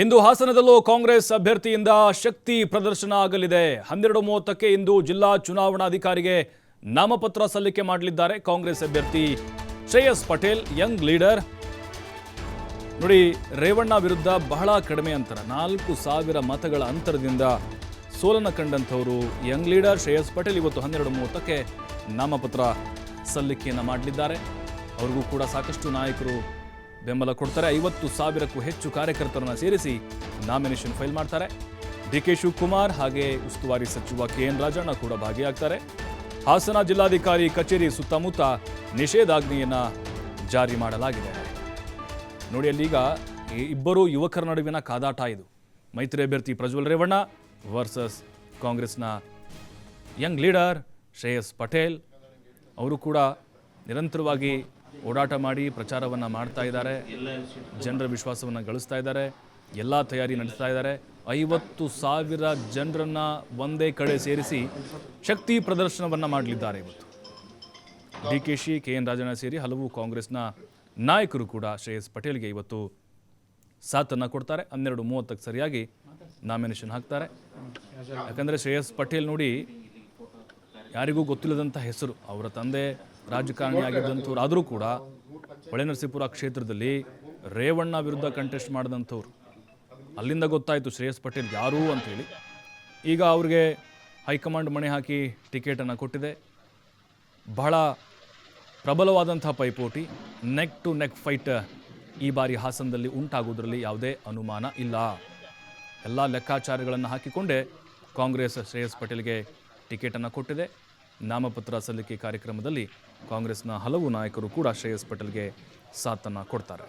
ಇಂದು ಹಾಸನದಲ್ಲೂ ಕಾಂಗ್ರೆಸ್ ಅಭ್ಯರ್ಥಿಯಿಂದ ಶಕ್ತಿ ಪ್ರದರ್ಶನ ಆಗಲಿದೆ. ಹನ್ನೆರಡು ಮೂವತ್ತಕ್ಕೆ ಇಂದು ಜಿಲ್ಲಾ ಚುನಾವಣಾಧಿಕಾರಿಗೆ ನಾಮಪತ್ರ ಸಲ್ಲಿಕೆ ಮಾಡಲಿದ್ದಾರೆ ಕಾಂಗ್ರೆಸ್ ಅಭ್ಯರ್ಥಿ ಶ್ರೇಯಸ್ ಪಟೇಲ್, ಯಂಗ್ ಲೀಡರ್. ನೋಡಿ, ರೇವಣ್ಣ ವಿರುದ್ಧ ಬಹಳ ಕಡಿಮೆ ಅಂತರ, ನಾಲ್ಕು ಸಾವಿರ ಮತಗಳ ಅಂತರದಿಂದ ಸೋಲನ ಕಂಡಂಥವರು ಯಂಗ್ ಲೀಡರ್ ಶ್ರೇಯಸ್ ಪಟೇಲ್ ಇವತ್ತು ಹನ್ನೆರಡು ಮೂವತ್ತಕ್ಕೆ ನಾಮಪತ್ರ ಸಲ್ಲಿಕೆಯನ್ನು ಮಾಡಲಿದ್ದಾರೆ. ಅವ್ರಿಗೂ ಕೂಡ ಸಾಕಷ್ಟು ನಾಯಕರು ಬೆಂಬಲ ಕೊಡ್ತಾರೆ. ಐವತ್ತು ಸಾವಿರಕ್ಕೂ ಹೆಚ್ಚು ಕಾರ್ಯಕರ್ತರನ್ನು ಸೇರಿಸಿ ನಾಮಿನೇಷನ್ ಫೈಲ್ ಮಾಡ್ತಾರೆ. ಡಿ ಕೆ ಶಿವಕುಮಾರ್ ಹಾಗೆ ಉಸ್ತುವಾರಿ ಸಚಿವ ಕೆ ಎನ್ ರಾಜಣ್ಣ ಕೂಡ ಭಾಗಿಯಾಗ್ತಾರೆ. ಹಾಸನ ಜಿಲ್ಲಾಧಿಕಾರಿ ಕಚೇರಿ ಸುತ್ತಮುತ್ತ ನಿಷೇಧಾಜ್ಞೆಯನ್ನ ಜಾರಿ ಮಾಡಲಾಗಿದೆ. ನೋಡಿ ಅಲ್ಲೀಗ ಇಬ್ಬರು ಯುವಕರ ನಡುವಿನ ಕಾದಾಟ ಇದು. ಮೈತ್ರಿ ಅಭ್ಯರ್ಥಿ ಪ್ರಜ್ವಲ್ ರೇವಣ್ಣ ವರ್ಸಸ್ ಕಾಂಗ್ರೆಸ್ನ ಯಂಗ್ ಲೀಡರ್ ಶ್ರೇಯಸ್ ಪಟೇಲ್. ಅವರು ಕೂಡ ನಿರಂತರವಾಗಿ ಓಡಾಟ ಮಾಡಿ ಪ್ರಚಾರವನ್ನು ಮಾಡ್ತಾ ಇದ್ದಾರೆ. ಜನರ ವಿಶ್ವಾಸವನ್ನು ಗಳಿಸ್ತಾ ಇದ್ದಾರೆ. ಎಲ್ಲ ತಯಾರಿ ನಡೆಸ್ತಾ ಇದ್ದಾರೆ. ಐವತ್ತು ಸಾವಿರ ಜನರನ್ನು ಒಂದೇ ಕಡೆ ಸೇರಿಸಿ ಶಕ್ತಿ ಪ್ರದರ್ಶನವನ್ನು ಮಾಡಲಿದ್ದಾರೆ ಇವತ್ತು. D K Shi, K N Rajanna ಸೇರಿ ಹಲವು ಕಾಂಗ್ರೆಸ್ನ ನಾಯಕರು ಕೂಡ ಶ್ರೇಯಸ್ ಪಟೇಲ್ಗೆ ಇವತ್ತು ಸಾಥನ್ನು ಕೊಡ್ತಾರೆ. ಹನ್ನೆರಡು ಮೂವತ್ತಕ್ಕೆ ಸರಿಯಾಗಿ ನಾಮಿನೇಷನ್ ಹಾಕ್ತಾರೆ. ಯಾಕಂದರೆ ಶ್ರೇಯಸ್ ಪಟೇಲ್ ನೋಡಿ ಯಾರಿಗೂ ಗೊತ್ತಿಲ್ಲದಂಥ ಹೆಸರು. ಅವರ ತಂದೆ ರಾಜಕಾರಣಿ ಆಗಿದ್ದಂಥವ್ರು ಆದರೂ ಕೂಡ ಹೊಳೆನರಸೀಪುರ ಕ್ಷೇತ್ರದಲ್ಲಿ ರೇವಣ್ಣ ವಿರುದ್ಧ ಕಂಟೆಸ್ಟ್ ಮಾಡಿದಂಥವ್ರು. ಅಲ್ಲಿಂದ ಗೊತ್ತಾಯಿತು ಶ್ರೇಯಸ್ ಪಟೇಲ್ ಯಾರು ಅಂಥೇಳಿ ಈಗ ಅವ್ರಿಗೆ ಹೈಕಮಾಂಡ್ ಮಣೆ ಹಾಕಿ ಟಿಕೆಟನ್ನು ಕೊಟ್ಟಿದೆ. ಬಹಳ ಪ್ರಬಲವಾದಂಥ ಪೈಪೋಟಿ ನೆಕ್ ಟು ನೆಕ್ ಫೈಟ್ ಈ ಬಾರಿ ಹಾಸನದಲ್ಲಿ ಉಂಟಾಗೋದ್ರಲ್ಲಿ ಯಾವುದೇ ಅನುಮಾನ ಇಲ್ಲ. ಎಲ್ಲ ಲೆಕ್ಕಾಚಾರಗಳನ್ನು ಹಾಕಿಕೊಂಡೇ ಕಾಂಗ್ರೆಸ್ ಶ್ರೇಯಸ್ ಪಟೇಲ್ಗೆ ಟಿಕೆಟನ್ನು ಕೊಟ್ಟಿದೆ. ನಾಮಪತ್ರ ಸಲ್ಲಿಕೆ ಕಾರ್ಯಕ್ರಮದಲ್ಲಿ ಕಾಂಗ್ರೆಸ್ನ ಹಲವು ನಾಯಕರು ಕೂಡ ಶ್ರೇಯಸ್ ಪಟೇಲ್ಗೆ ಸಾಥನ್ನು ಕೊಡ್ತಾರೆ.